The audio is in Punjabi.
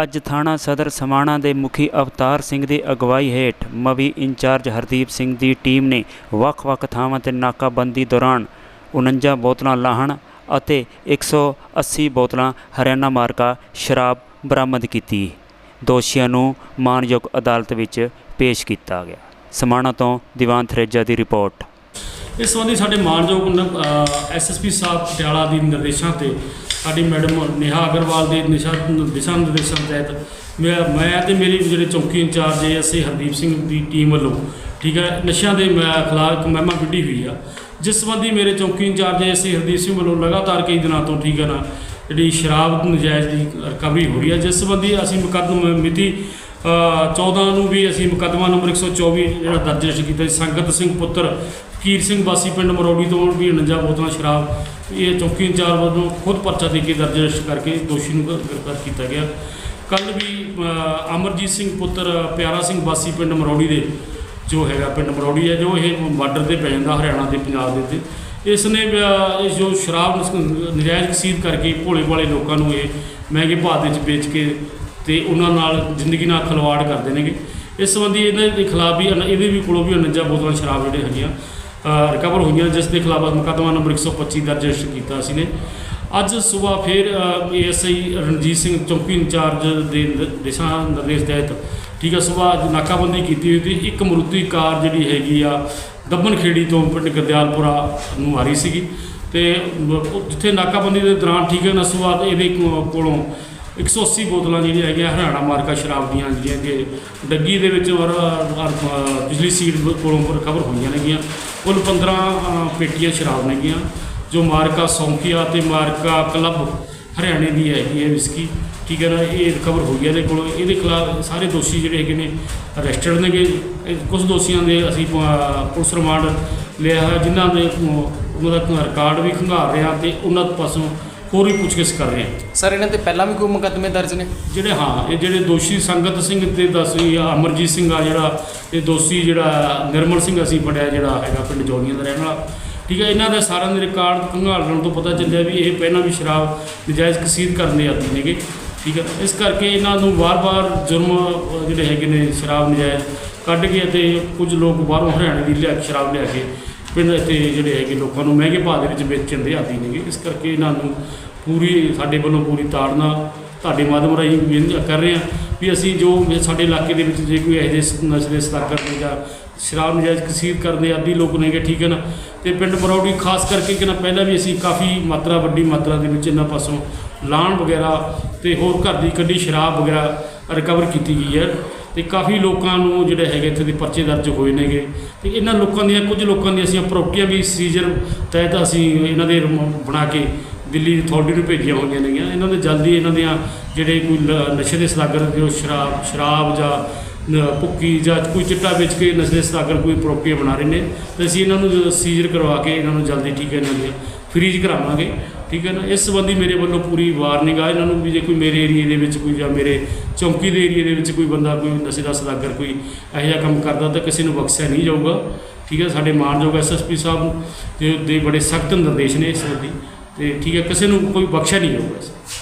ਅੱਜ ਥਾਣਾ ਸਦਰ ਸਮਾਣਾ ਦੇ ਮੁਖੀ ਅਵਤਾਰ ਸਿੰਘ ਦੀ ਅਗਵਾਈ ਹੇਠ ਮਵੀ ਇੰਚਾਰਜ ਹਰਦੀਪ ਸਿੰਘ ਦੀ ਟੀਮ ਨੇ ਵੱਖ-ਵੱਖ ਥਾਵਾਂ ਤੇ ਨਾਕਾਬੰਦੀ ਦੌਰਾਨ 49 ਬੋਤਲਾਂ ਲਾਹਣ ਅਤੇ 180 ਬੋਤਲਾਂ ਹਰਿਆਣਾ ਮਾਰਕਾ ਸ਼ਰਾਬ ਬਰਾਮਦ ਕੀਤੀ। ਦੋਸ਼ੀਆਂ ਨੂੰ ਮਾਨਯੋਗ ਅਦਾਲਤ ਵਿੱਚ ਪੇਸ਼ ਕੀਤਾ ਗਿਆ। ਸਮਾਣਾ ਤੋਂ ਦੀਵਾਨ ਥਰੇਜਾ ਦੀ ਰਿਪੋਰਟ। ਇਸ ਸੰਬੰਧੀ ਸਾਡੇ ਮਾਨਯੋਗ ਐਸਐਸਪੀ ਸਾਹਿਬ ਪਟਿਆਲਾ ਦੀ ਨਿਰਦੇਸ਼ਾਂ ਤੇ ਸਾਡੀ ਮੈਡਮ ਨੇਹਾ ਅਗਰਵਾਲ ਦੇ ਨਿਸ਼ਾ ਦਿਸ਼ਾ ਨਿਰਦੇਸ਼ਾਂ ਤਹਿਤ ਮੈਂ ਮੈਂ ਤੇ ਮੇਰੀ ਜਿਹੜੇ ਚੌਕੀ ਇੰਚਾਰਜ ਹੈ ਅਸੀਂ ਹਰਦੀਪ ਸਿੰਘ ਦੀ ਟੀਮ ਵੱਲੋਂ ਠੀਕ ਹੈ ਨਸ਼ਿਆਂ ਦੇ ਮੈਂ ਖਿਲਾਫ ਮਹਿਮਾ ਵਿੱਢੀ ਹੋਈ ਆ। ਜਿਸ ਸੰਬੰਧੀ ਮੇਰੇ ਚੌਕੀ ਇੰਚਾਰਜ ਹੈ ਅਸੀਂ ਹਰਦੀਪ ਸਿੰਘ ਵੱਲੋਂ ਲਗਾਤਾਰ ਕਈ ਦਿਨਾਂ ਤੋਂ ਠੀਕ ਹੈ ਨਾ ਜਿਹੜੀ ਸ਼ਰਾਬ ਨਜਾਇਜ਼ ਦੀ ਰਿਕਵਰੀ ਹੋ ਰਹੀ ਹੈ। ਜਿਸ ਸੰਬੰਧੀ ਅਸੀਂ ਮੁਕੱਦਮਾ ਮਿਤੀ ਅ, 14 ਨੂੰ ਵੀ ਅਸੀਂ ਮੁਕੱਦਮਾ ਨੰਬਰ 124 ਜਿਹੜਾ ਦਰਜ ਕੀਤਾ ਸੰਗਤ ਸਿੰਘ ਪੁੱਤਰ ਕੀਰ ਸਿੰਘ ਵਾਸੀ ਪਿੰਡ ਮਰੋੜੀ ਤੋਂ ਵੀ 49 ਬੋਤਲਾਂ ਸ਼ਰਾਬ, ਇਹ ਚੌਕੀ ਇੰਚਾਰਜ ਵੱਲੋਂ ਖੁਦ ਪਰਚਾ ਦੇ ਕੇ ਦਰਜ ਰਜਿਸਟਰ ਕਰਕੇ ਦੋਸ਼ੀ ਨੂੰ ਗ੍ਰਿਫਤਾਰ ਕੀਤਾ ਗਿਆ। ਕੱਲ ਵੀ ਅਮਰਜੀਤ ਸਿੰਘ ਪੁੱਤਰ ਪਿਆਰਾ ਸਿੰਘ ਵਾਸੀ ਪਿੰਡ ਮਰੋੜੀ ਦੇ ਜੋ ਹੈਗਾ ਪਿੰਡ ਮਰੋੜੀ ਹੈ, ਜੋ ਇਹ ਬਾਰਡਰ ਤੇ ਪੈ ਜਾਂਦਾ ਹਰਿਆਣਾ ਤੇ ਪੰਜਾਬ ਦੇ ਉੱਤੇ, ਇਸ ਨੇ ਇਸ ਜੋ ਸ਼ਰਾਬ ਨਸ- ਨਜਾਇਜ਼ ਕਸੀਦ ਕਰਕੇ ਭੋਲੇ ਭਾਲੇ ਲੋਕਾਂ ਨੂੰ ਇਹ ਮਹਿੰਗੇ ਭਾਅ ਦੇ ਵਿੱਚ ਵੇਚ ਕੇ ਤੇ ਉਹਨਾਂ ਨਾਲ ਜ਼ਿੰਦਗੀ ਨਾਲ ਖਿਲਵਾੜ ਕਰਦੇ ਨੇਗੇ। ਇਸ ਸੰਬੰਧੀ ਇਹਨਾਂ ਦੇ ਖਿਲਾਫ ਵੀ ਅਨ- ਇਹਦੇ ਵੀ ਕੋਲੋਂ ਵੀ 49 ਬੋਤਲਾਂ ਸ਼ਰਾਬ ਜਿਹੜੇ ਹੈਗੀਆਂ ਰਿਕਵਰ ਹੋਈਆਂ, ਜਿਸ ਦੇ ਖਿਲਾਫ ਮੁਕੱਦਮਾ ਨੰਬਰ 125 ਦਰਜ ਰਜਿਸਟਰ ਕੀਤਾ ਸੀ ਨੇ ਅੱਜ ਸਵੇਰ ਫਿਰ ਏਐਸਆਈ ਰਣਜੀਤ ਸਿੰਘ ਚੌਂਕੀ ਇੰਚਾਰਜ ਦੇ ਨ- ਦਿਸ਼ਾ ਨਿਰਦੇਸ਼ ਤਹਿਤ, ਠੀਕ ਹੈ ਸਵੇਰ ਅੱਜ ਨਾਕਾਬੰਦੀ ਕੀਤੀ ਹੋਈ ਸੀ। ਇੱਕ ਮਰੂਤੀ ਕਾਰ ਜਿਹੜੀ ਹੈਗੀ ਆ ਦੱਬਨ ਖੇੜੀ ਤੋਂ ਪਿੰਡ ਗਰਦਿਆਲਪੁਰਾ ਨੂੰ ਆ ਰਹੀ ਸੀਗੀ। ਤੇ ਜਿੱਥੇ ਨਾਕਾਬੰਦੀ ਦੇ ਦੌਰਾਨ ਠੀਕ ਹੈ ਨਾ ਸਵੇਰ ਇਹਦੇ ਕੋਲੋਂ 180 ਬੋਤਲਾਂ ਜਿਹੜੀਆਂ ਹੈਗੀਆਂ ਹਰਿਆਣਾ ਮਾਰਕਾ ਸ਼ਰਾਬ ਦੀਆਂ ਜਿਹੜੀਆਂ ਕਿ ਡੱਗੀ ਦੇ ਵਿੱਚ ਔਰ ਔਰ, ਬਿਜਲੀ ਸੀਟ ਕੋਲੋਂ ਰਿਕਵਰ ਹੋਈਆਂ ਨੇਗੀਆਂ। ਕੁੱਲ 15 ਅ, ਪੇਟੀਆਂ ਸ਼ਰਾਬ ਨੇਗੀਆਂ ਜੋ ਮਾਰਕਾ ਸੌਂਕੀਆ ਤੇ ਮਾਰਕਾ ਕਲੱਬ ਹਰਿਆਣੇ ਦੀ ਹੈਗੀ ਹੈ ਵਿਸਕੀ। ਠੀਕ ਹੈ ਨਾ ਇਹ ਰਿਕਵਰ ਹੋਈ ਹੈ ਇਹਦੇ ਕੋਲੋਂ। ਇਹਦੇ ਖਿਲਾਫ ਸਾਰੇ ਦੋਸ਼ੀ ਜਿਹੜੇ ਹੈਗੇ ਨੇ ਅਰੈਸਟਡ ਨੇਗੇ। ਇਹ ਕੁਝ ਦੋਸ਼ੀਆਂ ਦੇ ਅਸੀਂ ਅ, ਪੁਲਿਸ ਰਿਮਾਂਡ ਲਿਆ ਹੈ ਜਿਨ੍ਹਾਂ ਦੇ ਅ, ਉਹਨਾਂ ਦਾ ਰਿਕਾਰਡ ਵੀ ਖੰਗਾਰ ਰਹੇ ਹਾਂ ਤੇ ਉਹਨਾਂ ਪਾਸੋਂ ਹੋਰ ਵੀ ਪੁੱਛਗਿੱਛ ਕਰ ਰਹੇ ਹਾਂ। ਸਰ ਇਹਨਾਂ ਤੇ ਪਹਿਲਾਂ ਵੀ ਕੋਈ ਮੁਕੱਦਮੇ ਦਰਜ ਨੇ? ਜਿਹੜੇ ਹਾਂ ਇਹ ਜਿਹੜੇ ਦੋਸ਼ੀ ਸੰਗਤ ਸਿੰਘ ਤੇ ਦਸਵੀ ਅਮਰਜੀਤ ਸਿੰਘ ਆ ਜਿਹੜਾ ਇਹ ਦੋਸ਼ੀ ਜਿਹੜਾ ਨਿਰਮਲ ਸਿੰਘ ਅਸੀਂ ਫੜਿਆ ਜਿਹੜਾ ਹੈਗਾ ਪਿੰਡ ਜੋਗੀਆਂ ਦਾ ਰਹਿਣ ਵਾਲਾ। ਠੀਕ ਹੈ ਇਹਨਾਂ ਦੇ ਸਾਰਿਆਂ ਦੇ ਰਿਕਾਰਡ ਖੰਗਾਲਣ ਤੋਂ ਪਤਾ ਚੱਲਿਆ ਵੀ ਇਹ ਪਹਿਲਾਂ ਵੀ ਸ਼ਰਾਬ ਨਜਾਇਜ਼ ਕਸੀਦ ਕਰਨ ਦੇ ਆਦੀ ਨੇਗੇ। ਠੀਕ ਹੈ ਇਸ ਕਰਕੇ ਇਹਨਾਂ ਨੂੰ ਵਾਰ-ਵਾਰ ਜੁਰਮ ਜਿਹੜੇ ਹੈਗੇ ਨੇ ਸ਼ਰਾਬ ਨਜਾਇਜ਼ ਕੱਢ ਕੇ ਅਤੇ ਕੁਝ ਲੋਕ ਬਾਹਰੋਂ ਹਰਿਆਣੇ ਦੀ ਲਿਆ ਸ਼ਰਾਬ ਲਿਆ ਕੇ ਪਿੰਡ ਇੱਥੇ ਜਿਹੜੇ ਹੈਗੇ ਲੋਕਾਂ ਨੂੰ ਮਹਿੰਗੇ ਭਾਅ ਦੇ ਵਿੱਚ ਵੇਚਣ ਦੇ ਆਦੀ ਨੇਗੇ। ਇਸ ਕਰਕੇ ਇਹਨਾਂ ਨੂੰ ਪੂਰੀ ਸਾਡੇ ਵੱਲੋਂ ਪੂਰੀ ਤਾੜਨਾ ਤੁਹਾਡੇ ਮਾਧਿਅਮ ਰਾਹੀਂ ਕਰ ਰਹੇ ਹਾਂ ਵੀ ਅਸੀਂ ਜੋ ਸਾਡੇ ਇਲਾਕੇ ਦੇ ਵਿੱਚ ਜੇ ਕੋਈ ਇਹੋ ਜਿਹੇ ਨਸ਼ੇ ਦੇ ਸਦਾਗਰ ਜਾਂ ਸ਼ਰਾਬ ਨਜਾਇਜ਼ ਕਸੀਦ ਕਰਦੇ ਆਦੀ ਲੋਕ ਨੇਗੇ, ਠੀਕ ਹੈ ਨਾ? ਤੇ ਪਿੰਡ ਮਰੌੜੀ ਖਾਸ ਕਰਕੇ ਕਿ ਨਾ ਪਹਿਲਾਂ ਵੀ ਅਸੀਂ ਕਾਫੀ ਮਾਤਰਾ, ਵੱਡੀ ਮਾਤਰਾ ਦੇ ਵਿੱਚ ਇਹਨਾਂ ਪਾਸੋਂ ਲਾਣ ਵਗੈਰਾ ਤੇ ਹੋਰ ਘਰ ਦੀ ਕੱਢੀ ਸ਼ਰਾਬ ਵਗੈਰਾ ਰਿਕਵਰ ਕੀਤੀ ਗਈ ਹੈ। ਤੇ ਕਾਫੀ ਲੋਕਾਂ ਨੂੰ ਜਿਹੜੇ ਹੈਗੇ ਇੱਥੇ ਦੇ ਪਰਚੇ ਦਰਜ ਹੋਏ ਨੇਗੇ। ਤੇ ਇਹਨਾਂ ਲੋਕਾਂ ਦੀਆਂ, ਕੁਝ ਲੋਕਾਂ ਦੀਆਂ ਅਸੀਂ ਪ੍ਰੋਪਰਟੀਆਂ ਵੀ ਸੀਜ਼ਰ ਤਹਿਤ ਅਸੀਂ ਇਹਨਾਂ ਦੇ ਰਮ- ਬਣਾ ਕੇ ਦਿੱਲੀ ਅਥਾਰਟੀ ਨੂੰ ਭੇਜੀਆਂ ਹੋਈਆਂ ਨੇਗੀਆਂ। ਇਹਨਾਂ ਦੇ ਜਲਦੀ ਇਹਨਾਂ ਦੀਆਂ ਜਿਹੜੇ ਕੋਈ ਲ- ਨਸ਼ੇ ਦੇ ਸਲਾਗਰ ਜੋ ਸ਼ਰਾਬ ਸ਼ਰਾਬ ਜਾਂ ਭੁੱਕੀ ਜਾਂ ਕੋਈ ਚਿੱਟਾ ਵੇਚ ਕੇ ਨਸ਼ੇ ਦੇ ਸਲਾਗਰ ਕੋਈ ਪ੍ਰੋਪਰਟੀ ਬਣਾ ਰਹੇ ਨੇ। ਤੇ ਅਸੀਂ ਇਹਨਾਂ ਨੂੰ ਸੀਜ਼ਰ ਕਰਵਾ ਕੇ ਇਹਨਾਂ ਨੂੰ ਜਲਦੀ ਠੀਕ ਹੈ ਇਹਨਾਂ ਦੀਆਂ ਫ੍ਰੀਜ ਕਰਾਵਾਂਗੇ। ਠੀਕ ਹੈ ਨਾ? ਇਸ ਸੰਬੰਧੀ ਮੇਰੇ ਵੱਲੋਂ ਪੂਰੀ ਵਾਰਨਿੰਗ ਆ। ਇਹਨਾਂ ਨੂੰ ਵੀ ਜੇ ਕੋਈ ਮੇਰੇ ਏਰੀਏ ਦੇ ਵਿੱਚ ਕੋਈ ਜਾਂ ਮੇਰੇ ਚੌਂਕੀ ਦੇ ਏਰੀਏ ਦੇ ਵਿੱਚ ਕੋਈ ਬੰਦਾ ਕੋਈ ਨਸ਼ੇ ਦਾ ਸਦਾਗਰ ਕੋਈ ਇਹੋ ਜਿਹਾ ਕੰਮ ਕਰਦਾ ਤਾਂ ਕਿਸੇ ਨੂੰ ਬਖਸ਼ਿਆ ਨਹੀਂ ਜਾਊਗਾ। ਠੀਕ ਹੈ? ਸਾਡੇ ਮਾਨਯੋਗ ਐਸਐਸਪੀ ਸਾਹਿਬ ਦੇ ਦੇ ਬੜੇ ਸਖਤ ਨਿਰਦੇਸ਼ ਨੇ ਇਸ ਸੰਬੰਧੀ। ਤੇ ਠੀਕ ਹੈ, ਕਿਸੇ ਨੂੰ ਕੋਈ ਬਖਸ਼ਿਆ ਨਹੀਂ ਜਾਊਗਾ।